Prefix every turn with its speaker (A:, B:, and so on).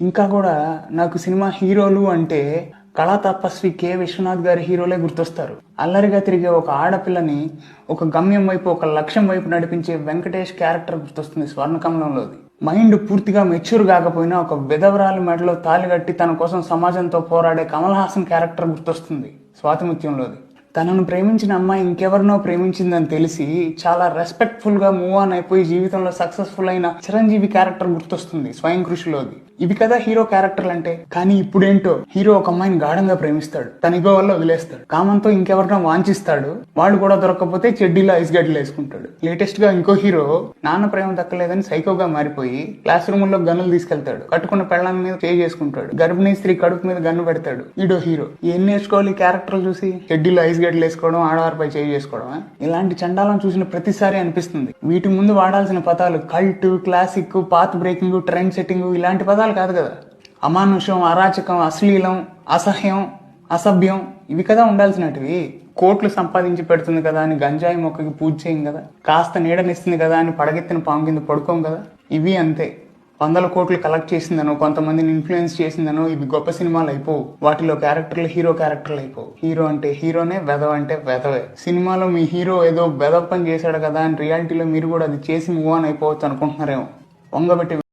A: ఇంకా కూడా నాకు సినిమా హీరోలు అంటే కళా తపస్వి కె. విశ్వనాథ్ గారి హీరోలే గుర్తొస్తారు. అల్లరిగా తిరిగే ఒక ఆడపిల్లని ఒక గమ్యం వైపు ఒక లక్ష్యం వైపు నడిపించే వెంకటేష్ క్యారెక్టర్ గుర్తొస్తుంది స్వర్ణకమలంలోది మైండ్ పూర్తిగా మెచ్యూర్ కాకపోయినా ఒక విధవరాలి మెడలో తాలిగట్టి తన కోసం సమాజంతో పోరాడే కమల్ హాసన్ క్యారెక్టర్ గుర్తొస్తుంది స్వాతిముత్యంలోది. తనను ప్రేమించిన అమ్మాయి ఇంకెవరినో ప్రేమించిందని తెలిసి చాలా రెస్పెక్ట్ఫుల్గా మూవ్ ఆన్ అయిపోయి జీవితంలో సక్సెస్ఫుల్ అయిన చిరంజీవి క్యారెక్టర్ గుర్తొస్తుంది స్వయం కృషిలోది. ఇవి కదా హీరో క్యారెక్టర్లు అంటే కానీ ఇప్పుడేంటో హీరో ఒక అమ్మాయిని గాఢంగా ప్రేమిస్తాడు. తన ఇగో వల్ల వదిలేస్తాడు. కామంతో ఇంకెవరినో వాంఛిస్తాడు. వాడు కూడా దొరకకపోతే చెడ్డీలో ఐస్ గడ్డలు వేసుకుంటాడు. లేటెస్ట్గా ఇంకో హీరో నాన్న ప్రేమ దక్కలేదని సైకోగా మారిపోయి క్లాస్ రూమ్లో గన్నులు తీసుకెళ్తాడు. కట్టుకున్న పెళ్ళాం మీద చేయి చేసుకుంటాడు. గర్భిణీ స్త్రీ కడుపు మీద గన్ను పెడతాడు. ఈడో హీరో ఏం నేర్చుకోవాలి క్యారెక్టర్ క్యారెక్టర్లు చూసి? చెడ్డీలో ఐస్ గడ్డలు వేసుకోవడం ఆడవారిపై చేయి చేసుకోవడం ఇలాంటి చండాలను చూసిన ప్రతిసారి అనిపిస్తుంది. వీటి ముందు వాడాల్సిన పదాలు cult classic path breaking trend setting ఇలాంటి పదాలు కాదు కదా. అమానుషం అరాచకం అశ్లీలం అసహ్యం అసభ్యం ఇవి కదా ఉండాల్సినటివి. కోట్లు సంపాదించి పెడుతుంది కదా అని గంజాయి మొక్కకి పూజ చేయం కదా. కాస్త నీడనిస్తుంది కదా అని పడగెత్తిన పాము కింద పడుకోం కదా. ఇవి అంతే. వందల కోట్లు కలెక్ట్ చేసిందనో కొంతమందిని ఇన్ఫ్లుయెన్స్ చేసిందనో ఇవి గొప్ప సినిమాలు అయిపోవు. వాటిలో క్యారెక్టర్లు హీరో క్యారెక్టర్లు అయిపోవు. హీరో అంటే హీరోనే వెధవ అంటే వెధవే. సినిమాలో మీ హీరో ఏదో వెధవ పని చేశాడు కదా అని రియాలిటీలో మీరు కూడా అది చేసి మూవ్ ఆన్ అయిపోవచ్చు అనుకుంటున్నారేమో. వంగబెట్టి